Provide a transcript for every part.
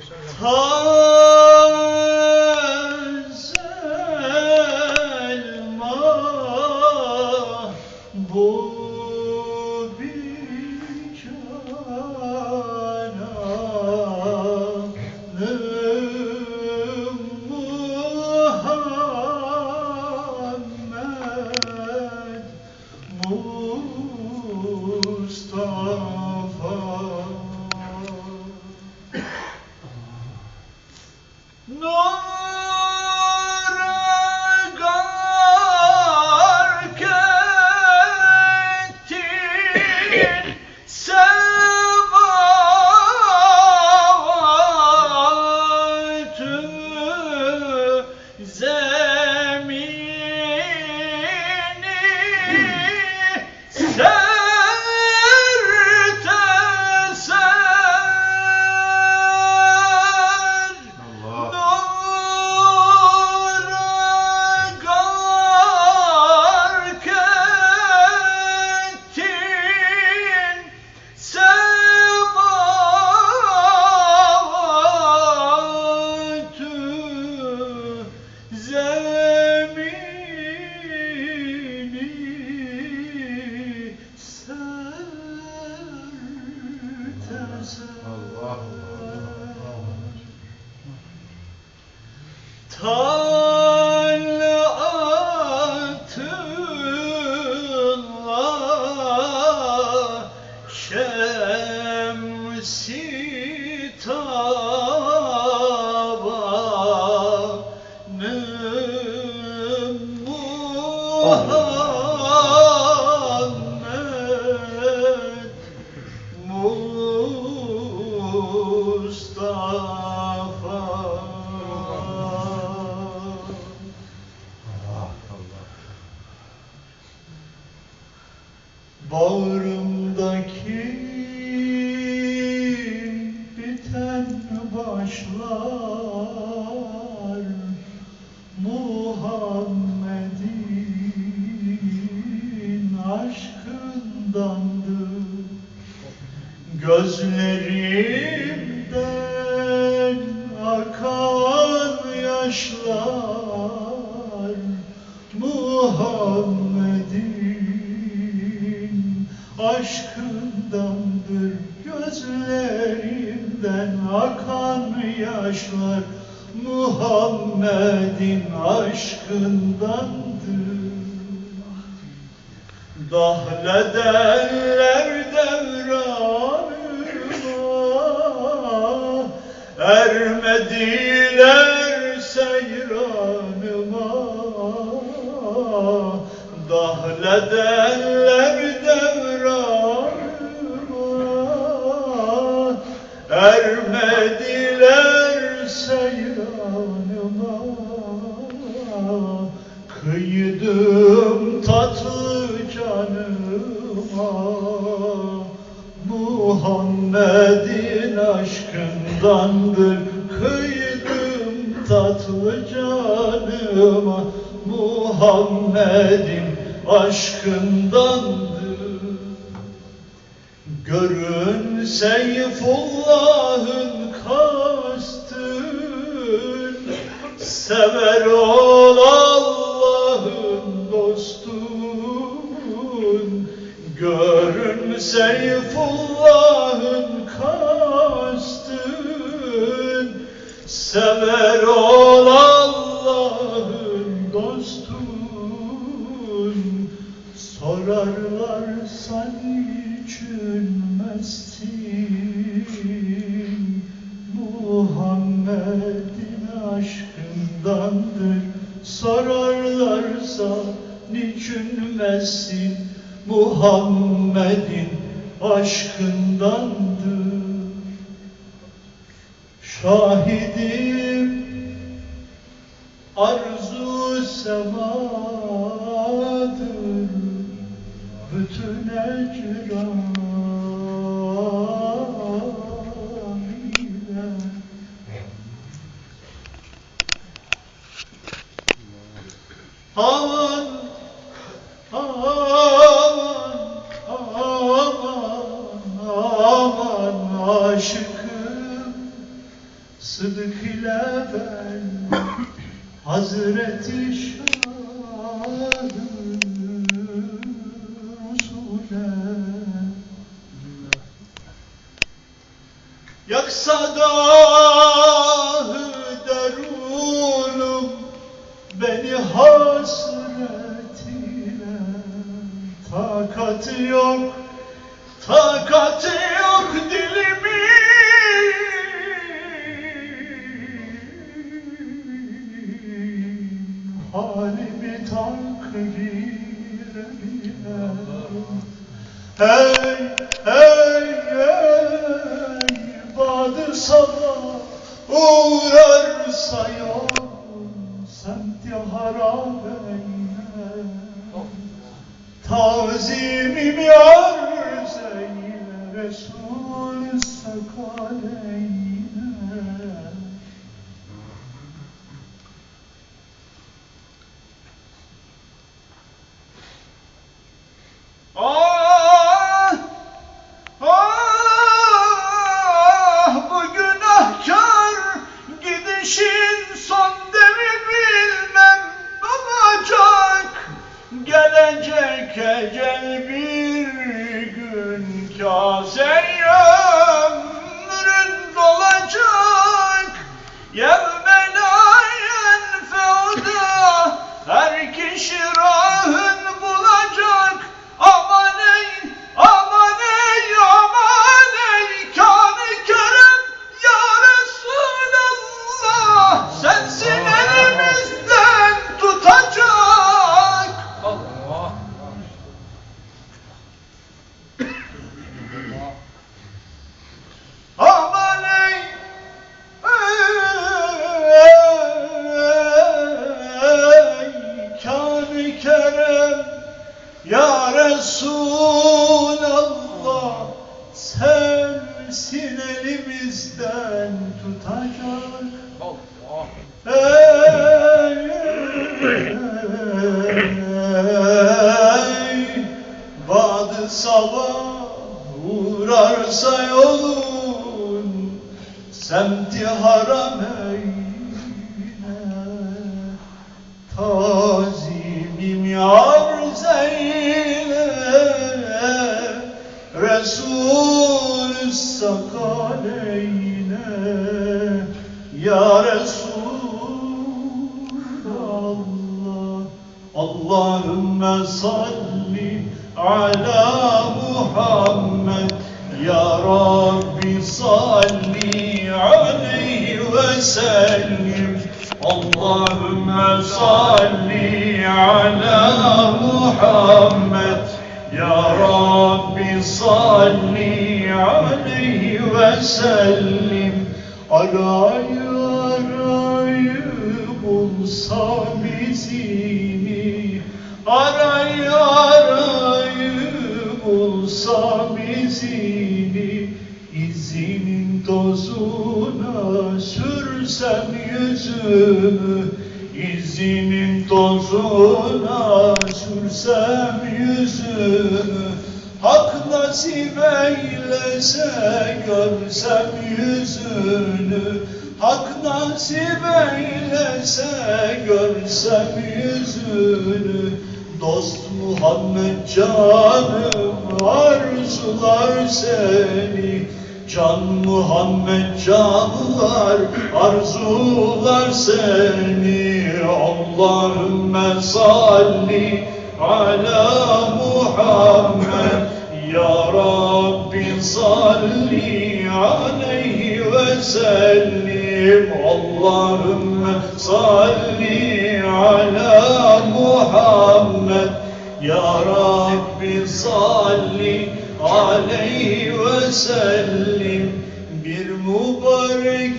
上。Come başlar Muhammed'in aşkındandır Gözlerimden akan yaşlar Muhammed'in aşkındandır. Gözlerimden akan yaşlar Muhammed'in aşkındandır. Dahlederler devranıma Ermediler seyranıma. Dahlederler devranıma Ermediler seyranıma Kıydım tatlı canıma. Muhammed'in aşkındandır. Kıydım tatlı canıma. Muhammed'in aşkındandır. Görün Seyfullah'ın kastın Sever ol Allah'ın dostun. Görün Seyfullah'ın kastın. Sever ol Allah'ın dostun. Sorarlar sen için mestin Muhammed'in aşkındandır. Sorarlarsa niçin messin Muhammed'in aşkındandır. Şahidim arzu semadır. Bütün ecran aman aman aman aman aşkım Sıdık ile ben Hazreti Şah Hey, gün kase ömrün dolacak. Yevme la yenfeuda her kişi elimizden tutacak. Sellim Allahümme salli ala Muhammed. Ya Rabbi salli aleyhi ve sellim. Arayı arayı bulsa bizini Arayı arayı bulsa bizini İzinin tozuna sürsem yüzümü İzinin tozuna sürsem yüzümü. Hak nasip eylese görsem yüzünü. Hak nasip eylese görsem yüzünü. Dost Muhammed canım arzular seni Can Muhammed canlar arzular seni Allahümme salli ala Muhammed. Ya Rabbi salli aleyhi ve sellim Allahümme salli ala Muhammed. Ya Rabbi salli aleyhi ve sellim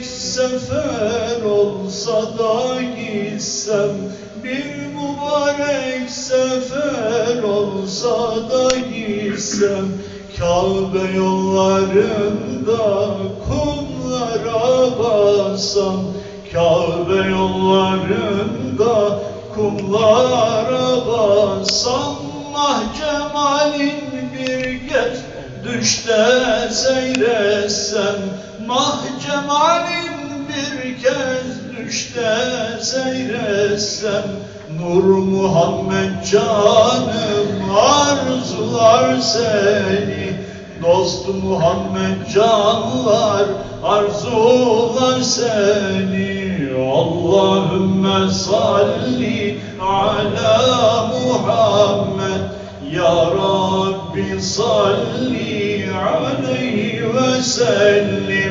mübarek sefer olsa da gitsem Bir mübarek sefer olsa da gitsem Kabe yollarında kumlara bassam Kabe yollarında kumlara bassam Ah bir kez düşte seyretsem Mah cemalin bir kez düşte seyretsem Nur Muhammed canım arzular seni. Dostu Muhammed canlar arzular seni. Allahümme salli ala Muhammed. Ya Rabbi salli aleyhi ve sellim